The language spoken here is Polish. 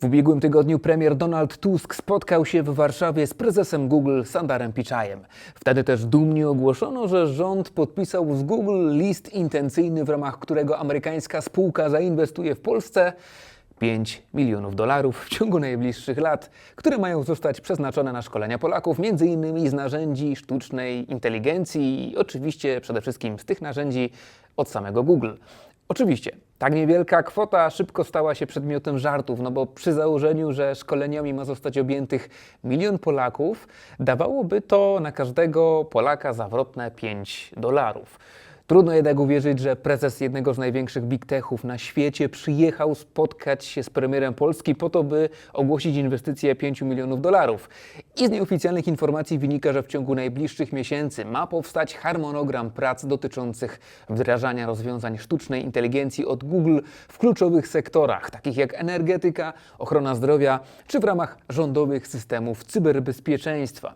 W ubiegłym tygodniu premier Donald Tusk spotkał się w Warszawie z prezesem Google Sandarem Piczajem. Wtedy też dumnie ogłoszono, że rząd podpisał z Google list intencyjny, w ramach którego amerykańska spółka zainwestuje w Polsce 5 milionów dolarów w ciągu najbliższych lat, które mają zostać przeznaczone na szkolenia Polaków, między innymi z narzędzi sztucznej inteligencji i oczywiście przede wszystkim z tych narzędzi od samego Google. Oczywiście, tak niewielka kwota szybko stała się przedmiotem żartów, no bo przy założeniu, że szkoleniami ma zostać objętych milion Polaków, dawałoby to na każdego Polaka zawrotne 5 dolarów. Trudno jednak uwierzyć, że prezes jednego z największych big techów na świecie przyjechał spotkać się z premierem Polski po to, by ogłosić inwestycję 5 milionów dolarów. I z nieoficjalnych informacji wynika, że w ciągu najbliższych miesięcy ma powstać harmonogram prac dotyczących wdrażania rozwiązań sztucznej inteligencji od Google w kluczowych sektorach, takich jak energetyka, ochrona zdrowia czy w ramach rządowych systemów cyberbezpieczeństwa.